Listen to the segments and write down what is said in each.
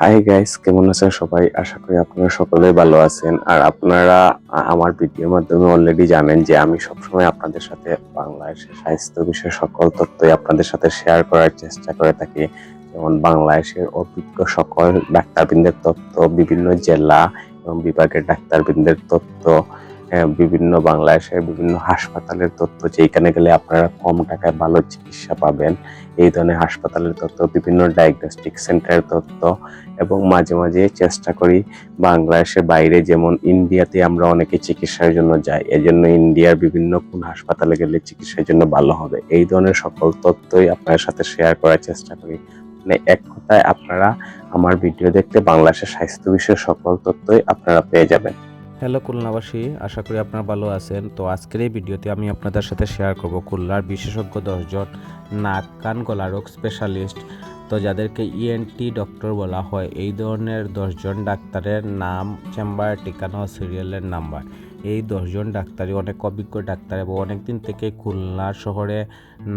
Hi guys কেমন আছেন সবাই? আশা করি আপনারা সকলেই ভালো আছেন। আর আপনারা আমার ভিডিওর মাধ্যমে অলরেডি জানেন যে আমি সবসময় আপনাদের সাথে বাংলাদেশের স্বাস্থ্য বিষয়ে সকল তথ্যই আপনাদের সাথে শেয়ার করার চেষ্টা করে থাকি। যেমন বাংলাদেশের অভিজ্ঞ সকল ডাক্তারবৃন্দের তথ্য, বিভিন্ন জেলা এবং বিভাগের ডাক্তারবৃন্দের তথ্য বিভিন্ন বাংলাদেশের বিভিন্ন হাসপাতালের তথ্য যেখানে গেলে আপনারা কম টাকায় ভালো চিকিৎসা পাবেন। এই ধরনের হাসপাতালের তথ্য, বিভিন্ন ডায়াগনস্টিক সেন্টারের তথ্য এবং মাঝে মাঝে চেষ্টা করি বাংলাদেশের বাইরে, যেমন ইন্ডিয়াতে আমরা অনেকে চিকিৎসার জন্য যাই, এজন্য ইন্ডিয়ার বিভিন্ন কোন হাসপাতালে গেলে চিকিৎসার জন্য ভালো হবে। এই ধরনের সকল তথ্যই আপনার সাথে শেয়ার করার চেষ্টা করি। মানে এক কথায় আপনারা আমার ভিডিও দেখতে বাংলাদেশের স্বাস্থ্য বিষয়ে সকল তথ্যই আপনারা পেয়ে যাবেন। হ্যালো খুলনাবাসী, আশা করি আপনারা ভালো আছেন। তো আজকের এই ভিডিওতে আমি আপনাদের সাথে শেয়ার করব খুলনার বিশেষজ্ঞ দশজন নাক, কান গলা রোগ স্পেশালিস্ট তো যাদেরকে ইএনটি ডক্টর বলা হয়, এই ধরনের দশজন ডাক্তারের নাম চেম্বার ঠিকানা ও সিরিয়ালের নাম্বার এই দশজন ডাক্তারই অনেক অভিজ্ঞ ডাক্তার এবং অনেকদিন থেকে খুলনা শহরে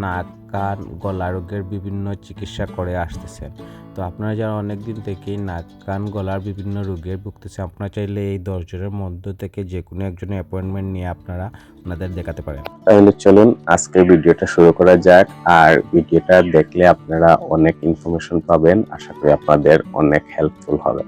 নাক, কান, গলা রোগের বিভিন্ন চিকিৎসা করে আসতেছেন। তো আপনারা যারা অনেক দিন থেকেই নাক, কান, গলার বিভিন্ন রোগে ভুগতেছে আপনারা চাইলে এই দশজনের মধ্য থেকে যে কোনো একজনের অ্যাপয়েন্টমেন্ট নিয়ে আপনারা ওনাদের দেখাতে পারেন। তাহলে চলুন আজকের ভিডিওটা শুরু করা যাক। আর ভিডিওটা দেখলে আপনারা অনেক ইনফরমেশন পাবেন। আশা করি আপনাদের অনেক হেল্পফুল হবে।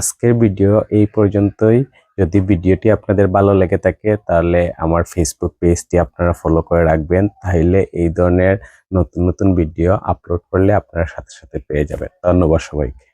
আজকের ভিডিও এই পর্যন্তই। যদি ভিডিওটি আপনাদের ভালো লেগে থাকে, তাহলে আমার ফেসবুক পেজটি আপনারা ফলো করে রাখবেন। তাহলে এই ধরনের নতুন নতুন ভিডিও আপলোড করলে আপনারা সাথে সাথে পেয়ে যাবেন। ধন্যবাদ সবাইকে।